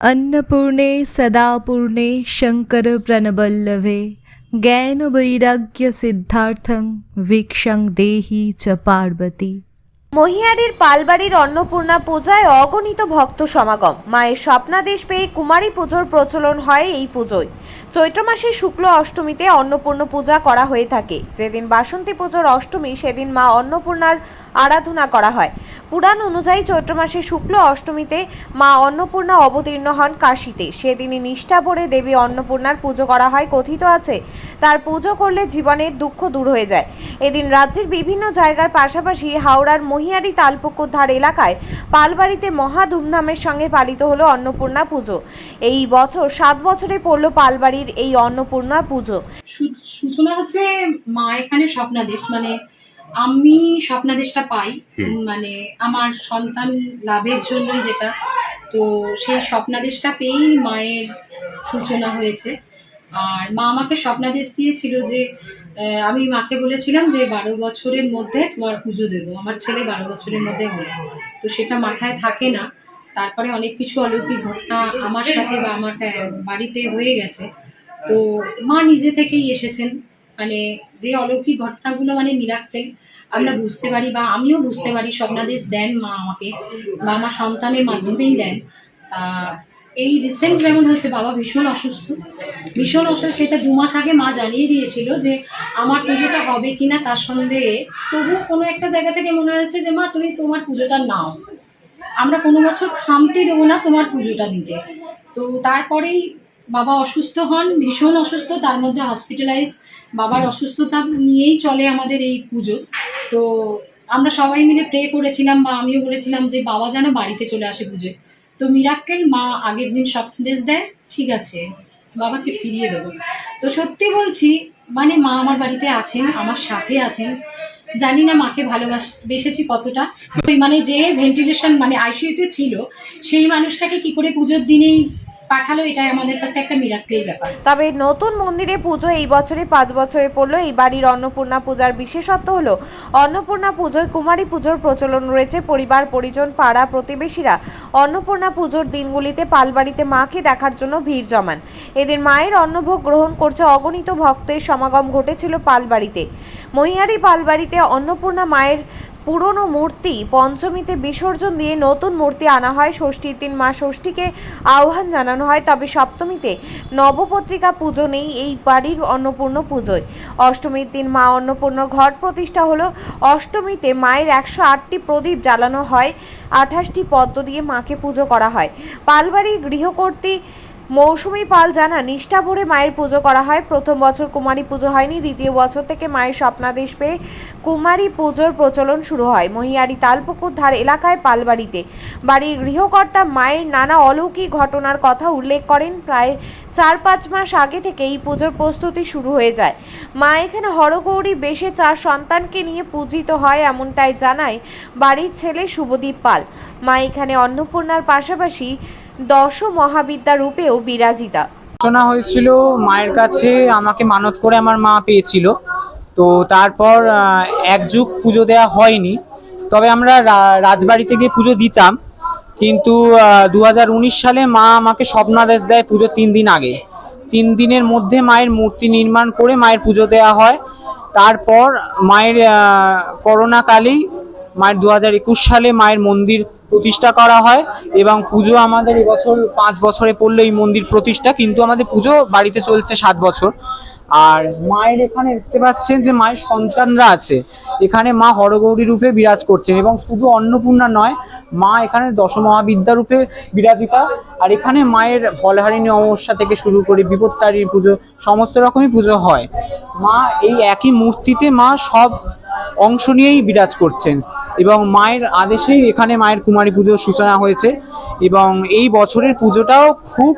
अन्नपूर्णे सदापूर्णे शङ्करप्रणवल्लभे জ্ঞানবৈরাগ্যসিদ্ধার্থং ভিক্ষাং দেহি চ পার্বতী মহিয়ারির পালবাড়ির অন্নপূর্ণা পূজায় অগণিত ভক্ত সমাগম মায়ের স্বপ্নাদেশ পেয়ে কুমারী পুজোর প্রচলন হয় এই পুজোয় চৈত্র মাসের শুক্ল অষ্টমীতে অন্নপূর্ণ পূজা করা হয়ে থাকে যেদিন বাসন্তী পুজোর অষ্টমী সেদিন মা অন্নপূর্ণার আরাধনা করা হয় পুরাণ অনুযায়ী চৈত্র মাসের শুক্ল অষ্টমীতে মা অন্নপূর্ণা অবতীর্ণ হন কাশীতে। সেদিনই নিষ্ঠা ভরে দেবী অন্নপূর্ণার পুজো করা হয়, কথিত আছে তার পুজো করলে জীবনের দুঃখ দূর হয়ে যায়। এদিন রাজ্যের বিভিন্ন জায়গার পাশাপাশি হাওড়ার মহিয়ারি তালপুকুর ধার এলাকায় পালবাড়িতে মহা ধুমধামের সঙ্গে পালিত হলো অন্নপূর্ণা পুজো। এই বছর সাত বছরে পড়ল পালবাড়ির এই অন্নপূর্ণা পুজো। সূচনা হচ্ছে মা এখানে স্বপ্নাদেশ মানে আমি স্বপ্নাদেশটা পাই মানে আমার সন্তান লাভের জন্যই যেটা। তো সেই স্বপ্নাদেশটা পেয়েই মায়ের সূচনা হয়েছে। আর মা আমাকে স্বপ্নাদেশ দিয়েছিল যে আমি মাকে বলেছিলাম যে বারো বছরের মধ্যে তোমার পুজো দেবো। আমার ছেলে বারো বছরের মধ্যে হলে। তো সেটা মাথায় থাকে না। তারপরে অনেক কিছু অলৌকিক ঘটনা আমার সাথে বা আমার বাড়িতে হয়ে গেছে। তো মা নিজে থেকেই এসেছেন। মানে যে অলৌকিক ঘটনাগুলো মানে মিরাক্কেল, আমরা বুঝতে পারি বা আমিও বুঝতে পারি স্বপ্নাদেশ দেন মা আমাকে, বা আমার সন্তানের মাধ্যমেই দেন। তা এই রিসেন্ট যেমন হয়েছে, বাবা ভীষণ অসুস্থ। ভীষণ অসুস্থ, সেটা দু মাস আগে মা জানিয়ে দিয়েছিল যে আমার পুজোটা হবে কিনা তার সন্দেহে। তবু কোনো একটা জায়গা থেকে মনে হয়েছে যে মা, তুমি তোমার পুজোটা নাও। আমরা কোনো বছর খামতি দেবো না তোমার পুজোটা দিতে। তো তারপরেই বাবা অসুস্থ হন, ভীষণ অসুস্থ, তার মধ্যে হসপিটালাইজ বাবার অসুস্থতা নিয়েই চলে আমাদের এই পুজো। তো আমরা সবাই মিলে প্রে করেছিলাম বা আমিও বলেছিলাম যে বাবা যেন বাড়িতে চলে আসে পুজোয়। তো মিরাক্কেল মা আগের দিন সন্দেশ দেয়, ঠিক আছে, বাবাকে ফিরিয়ে দেবো। তো সত্যি বলছি মানে মা আমার বাড়িতে আছেন, আমার সাথে আছেন, জানি না মাকে ভালোবাস বেসেছি কতটা। মানে যে ভেন্টিলেশন মানে আইসিউতে ছিল, সেই মানুষটাকে কি করে পুজোর দিনেই পাঠালো, এটাই আমাদের কাছে একটা মিরাক্কেল ব্যাপার। তবে নতুন মন্দিরে পুজো এই বছরে পাঁচ বছরে পড়ল। এই বাড়ির অন্নপূর্ণা পূজার বিশেষত্ব হলো, অন্নপূর্ণা পুজোয় কুমারী পুজোর প্রচলন রয়েছে। পরিবার, পরিজন, পাড়া প্রতিবেশীরা অন্নপূর্ণা পুজোর দিনগুলিতে পালবাড়িতে মাকে দেখার জন্য ভিড় জমান। এদিন মায়ের অন্নভোগ গ্রহণ করছে অগণিত ভক্তের সমাগম ঘটেছিল পালবাড়িতে। মহিয়ারি পালবাড়িতে অন্নপূর্ণা মায়ের পুরনো মূর্তি পঞ্চমীতে বিসর্জন দিয়ে নতুন মূর্তি আনা হয়। ষষ্ঠীর দিন মা ষষ্ঠীকে আহ্বান জানানো হয়। তবে সপ্তমীতে নবপত্রিকা পুজো নেই, এই বাড়ির অন্নপূর্ণ পুজোয়। অষ্টমীর দিন মা অন্নপূর্ণ ঘট প্রতিষ্ঠা হলো। অষ্টমীতে মায়ের একশো আটটি প্রদীপ জ্বালানো হয়। আঠাশটি পদ্ম দিয়ে মাকে পুজো করা হয়। পালবাড়ি গৃহকর্তী মৌসুমী পাল জানা নিষ্ঠা ভরে মায়ের পুজো করা হয়। প্রথম বছর কুমারী পুজো হয়নি, দ্বিতীয় বছর থেকে মায়ের স্বপ্নাদেশ পেয়ে কুমারী পুজোর প্রচলন শুরু হয়। মহিয়ারি তালপুকুর ধার এলাকায় পালবাড়িতে। বাড়ির গৃহকর্তা মায়ের নানা অলৌকিক ঘটনার কথা উল্লেখ করেন। প্রায় চার পাঁচ মাস আগে থেকে এই পুজোর প্রস্তুতি শুরু হয়ে যায়। মা এখানে হরগৌরী বেশে চার সন্তানকে নিয়ে পূজিত হয় এমনটাই জানায় বাড়ির ছেলে শুভদীপ পাল। মা এখানে অন্নপূর্ণার পাশাপাশি দশ মহাবিদ্যা রূপেও বিরাজিতা। ঘটনা হয়েছিল মায়ের কাছে, আমাকে মানত করে আমার মা পেয়েছিল। তো তারপর এক যুগ পুজো দেওয়া হয়নি। তবে আমরা রা- রাজবাড়িতে গিয়ে পুজো দিতাম। কিন্তু দু হাজার উনিশ সালে মা আমাকে স্বপ্নাদেশ দেয় পুজো তিন দিন আগে। তিন দিনের মধ্যে মায়ের মূর্তি নির্মাণ করে মায়ের পুজো দেওয়া হয়। তারপর মায়ের করোনাকালেই মায়ের দু হাজার একুশ সালে মায়ের মন্দির প্রতিষ্ঠা করা হয় এবং পুজো আমাদের এবছর পাঁচ বছরে পড়ল এই মন্দির প্রতিষ্ঠা, কিন্তু আমাদের পুজো বাড়িতে চলছে সাত বছর। আর মায়ের এখানে দেখতে পাচ্ছেন যে মায়ের সন্তানরা আছে। এখানে মা হরগৌরী রূপে বিরাজ করছেন এবং শুধু অন্নপূর্ণা নয়, মা এখানে দশমহাবিদ্যা রূপে বিরাজিতা। আর এখানে মায়ের ফলহারিণী অমাবস্যা থেকে শুরু করে বিপত্তারী পুজো, সমস্ত রকমই পুজো হয়। মা এই একই মূর্তিতে মা সব অংশ নিয়েই বিরাজ করছেন। এবং মায়ের আদেশেই এখানে মায়ের কুমারী পুজোর সূচনা হয়েছে এবং এই বছরের পুজোটাও খুব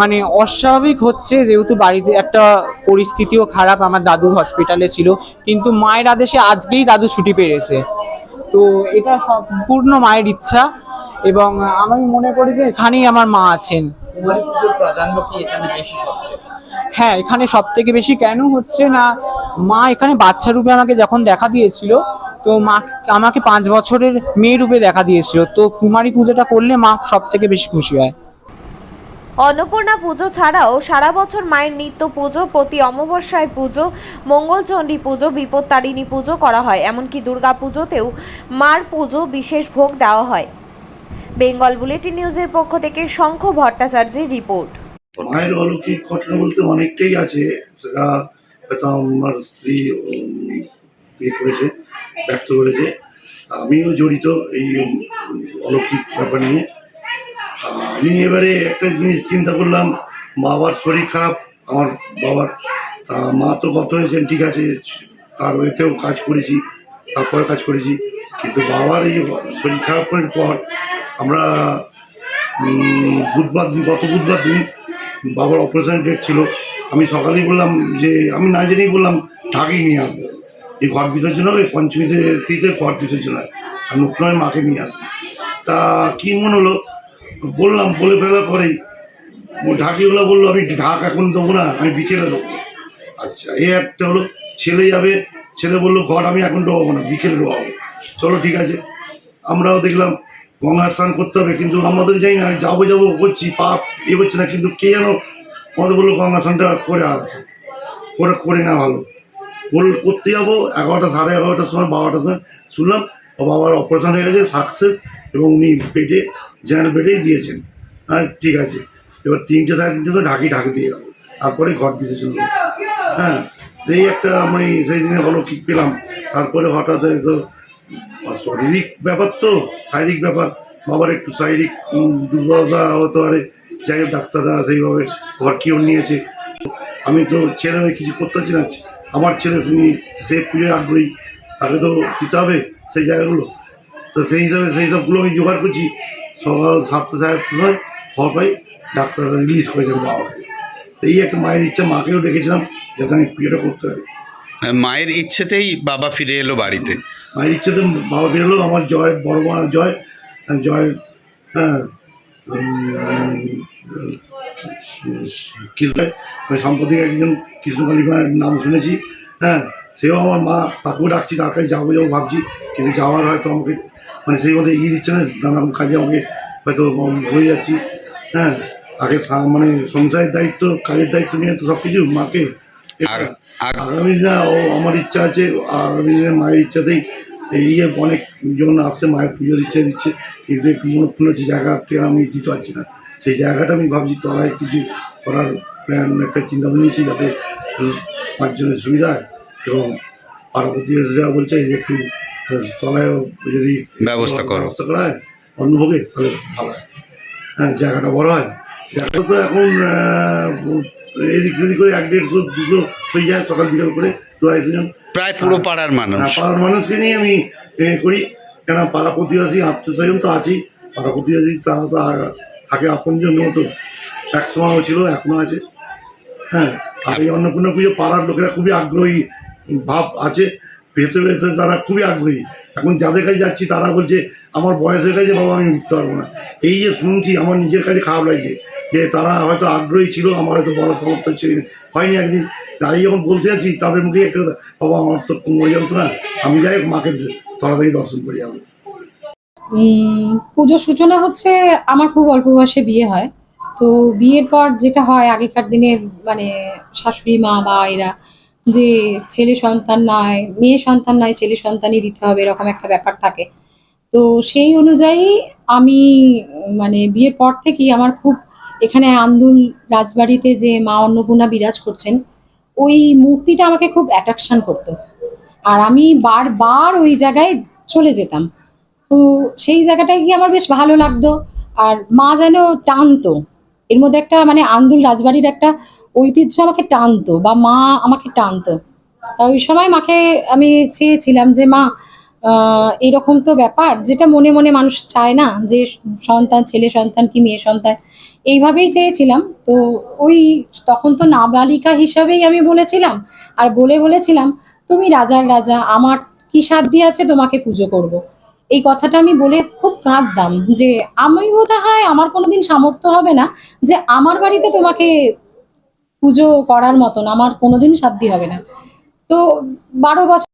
মানে অস্বাভাবিক হচ্ছে যেহেতু বাড়িতে একটা পরিস্থিতিও খারাপ আমার দাদু হসপিটালে ছিল কিন্তু মায়ের আদেশে আজকেই দাদু ছুটি পেয়েছে। তো এটা সম্পূর্ণ মায়ের ইচ্ছা এবং আমি মনে করি যে এখানেই আমার মা আছেন। হ্যাঁ এখানে সব থেকে বেশি কেন হচ্ছে না মা এখানে বাচ্চা রূপে আমাকে যখন দেখা দিয়েছিল তো মা আমাকে পাঁচ বছরের মেয়ে রূপে দেখা দিয়েছিল। তো কুমারী পুজোটা করলে মা সব থেকে বেশি খুশি হয়। অন্নপূর্ণা পুজো ছাড়াও সারা বছর মায়ের নিত্য পুজো প্রতি অমাবস্যায় পুজো মঙ্গলচণ্ডী পুজো বিপত্তারিণী পুজো করা হয়। এমনকি দুর্গা পুজোতেও মার পুজো বিশেষ ভোগ দেওয়া হয়। বেঙ্গল বুলেটিন নিউজের পক্ষ থেকে শঙ্খ ভট্টাচার্যের রিপোর্ট। মায়ের অলৌকিক ঘটনা বলতে অনেকটাই আছে। সেটা হয়তো আমার স্ত্রী ইয়ে করেছে। ব্যক্ত করেছে। আমিও জড়িত এই অলৌকিক ব্যাপার নিয়ে। আমি এবারে একটা জিনিস চিন্তা করলাম বাবার শরীর খারাপ, আমার বাবার, তা মা তো গত হয়েছেন, ঠিক আছে, তার এতেও কাজ করেছি, তারপরে কাজ করেছি, কিন্তু বাবার এই শরীর খারাপের পর আমরা বুধবার দিন, গত বুধবার দিন বাবার অপারেশন ডেট ছিল। আমি সকালেই বললাম যে, আমি না জেনেই বললাম, ঢাকেই নিয়ে আসব। এই ঘর বিসর্জন হবে পঞ্চমীতে তিতে ঘর বিসর্জন হয় আর নতুন মাকে নিয়ে আসব। তা কি মনে হলো? বললাম, বলে ফেলার পরেই ঢাকিগুলো বলল, আমি ঢাক এখন দেবো না, আমি বিকেলে দেবো। আচ্ছা এ একটা হলো, ছেলে যাবে, ছেলে বলল, ঘর আমি এখন ডোবাবো না, বিকেলে ডোবাবো। চলো, ঠিক আছে। আমরাও দেখলাম, গঙ্গা স্নান করতে হবে, কিন্তু আমাদের যাই না যাব যাব করছি, পাপ এ করছে না, কিন্তু কে যেন আমাদের বলল, গঙ্গা স্নানটা করে আসো, করে করে না ভালো। কর- করতে যাব, এগারোটা, সাড়ে এগারোটার সময়, বারোটার সময় শুনলাম, ও বাবার অপারেশন হয়ে গেছে সাকসেস এবং উনি বেডে জেনারেল বেডেই দিয়েছেন। হ্যাঁ ঠিক আছে। এবার তিনটে সাড়ে তিনটে করে ঢাকি ঢাকি দিয়ে গেল তারপরে ঘট বিসর্জন হলো। হ্যাঁ এই একটা মানে সেই দিনে ভালো কিক পেলাম। তারপরে হঠাৎ তো শারীরিক ব্যাপার তো, শারীরিক ব্যাপার। বাবার একটু শারীরিক দুর্বলতা হতে পারে। যাই হোক, ডাক্তাররা সেইভাবে আবার কেউ নিয়েছে। আমি তো ছেলে হয়ে কিছু করতে পারছি না। আমার ছেলে তিনি সে প্রিয় আগ্রহী তাকে তো দিতে হবে সেই জায়গাগুলো। তো সেই হিসাবে সেই সবগুলো আমি জোগাড় করছি। সকাল সাতটা সাড়ে আটটার সময় খবর পাই ডাক্তার রিলিজ করেছেন বাবাকে তো এই একটা মায়ের ইচ্ছা মাকেও ডেকেছিলাম যাতে আমি প্রিয়টা করতে পারি। মায়ের ইচ্ছেতেই বাবা ফিরে এলো বাড়িতে। মায়ের ইচ্ছেতে বাবা বেরোলো আমার জয় বড় মা জয় জয় হ্যাঁ সাম্প্রতিক একজন কৃষ্ণকালী মায়ের নাম শুনেছি। হ্যাঁ সেও আমার মা তাকেও ডাকছি তার কাছে যাব যাব ভাবছি কিন্তু যাওয়ার হয়তো আমাকে মানে সেই মতো এগিয়ে দিচ্ছে না নানান কাজে আমাকে হয়তো হয়ে যাচ্ছি। হ্যাঁ আগে মানে সংসারের দায়িত্ব কাজের দায়িত্ব নিয়ে তো সব কিছু মাকে আগামী দিনে ও আমার ইচ্ছা আছে আগামী দিনে মায়ের ইচ্ছাতেই এই যে অনেক জন আসছে মায়ের পুজো দিচ্ছে দিচ্ছে কিন্তু একটু মনে হচ্ছে জায়গা থেকে আমি দিতে পারছি না। সেই জায়গাটা আমি ভাবছি তলায় কিছু করার প্ল্যান একটা চিন্তা নিয়েছি যাতে পাঁচজনের সুবিধা হয় এবং পাড়া প্রতিবেশীরা বলছে যে একটু তলায় যদি ব্যবস্থা করো। ব্যবস্থা করা হয় অন্নভোগে তাহলে ভালো হয়। হ্যাঁ জায়গাটা বড় হয়। জায়গাটা তো এখন এদিক সেদিক করে এক দেড়শো দুশো হয়ে যায় সকাল বিকাল করে দু আড়াইশো প্রায় পুরো পাড়ার মানুষ। হ্যাঁ, পাড়ার মানুষকে নিয়ে আমি এ, করি। কেন পাড়া প্রতিবাসী আত্মীয় স্বজন তো আছেই। পাড়া প্রতিবাসী তারা তো আ- থাকে আপনজন মতো। এক সময়ও ছিল এখনও আছে। হ্যাঁ আর এই অন্নপূর্ণা পুজো পাড়ার লোকেরা খুবই আগ্রহী, ভাব আছে। ভেতরে ভেতরে তারা খুবই আগ্রহী। এখন যাদের কাছে যাচ্ছি, তারা বলছে, আমার বয়সের কাছে বাবা, আমি উঠতে পারব না। এই যে শুনছি, আমার নিজের কাছে খারাপ লাগছে যে তারা হয়তো আগ্রহী ছিল, আমার হয়তো বড় সমর্থন ছিল, হয়নি একদিন। তাই যখন বলতে যাচ্ছি, তাদের মুখে একটা, বাবা, আমার তো কোমর যন্ত্রণা, আমি যাই মাকে থেকে দর্শন করে যাব। পুজোর সূচনা হচ্ছে আমার খুব অল্প বয়সে বিয়ে হয়। তো বিয়ের পর যেটা হয় আগেকার দিনের মানে শাশুড়ি, মা বা এরা যে ছেলে সন্তান নয়, মেয়ে সন্তান নয়, ছেলে সন্তানই দিতে হবে এরকম একটা ব্যাপার থাকে। তো সেই অনুযায়ী আমি মানে বিয়ের পর থেকেই আমার খুব এখানে আন্দুল রাজবাড়িতে যে মা অন্নপূর্ণা বিরাজ করছেন, ওই মূর্তিটা আমাকে খুব অ্যাট্রাকশন করতো। আর আমি বারবার ওই জায়গায় চলে যেতাম। তো সেই জায়গাটায় গিয়ে আমার বেশ ভালো লাগতো। আর মা যেন টানতো। এর মধ্যে একটা মানে আন্দুল রাজবাড়ির একটা ঐতিহ্য আমাকে টানতো বা মা আমাকে টানতো। তা ওই সময় মাকে আমি চেয়েছিলাম যে, মা এরকম তো ব্যাপার যেটা মনে মনে মানুষ চায় না যে, সন্তান ছেলে সন্তান কি মেয়ে সন্তান। এইভাবেই চেয়েছিলাম। তো ওই তখন তো নাবালিকা হিসাবেই আমি বলেছিলাম। আর বলে বলেছিলাম, তুমি রাজার রাজা, আমার কি সাধ্য আছে তোমাকে পুজো করব। এই কথাটা আমি বলে খুব কাঁদতাম যে আমি বোধ হয় আমার কোনোদিন সামর্থ্য হবে না যে আমার বাড়িতে তোমাকে পুজো করার মতন, আমার কোনোদিন সাধ্য হবে না। তো বারো বছর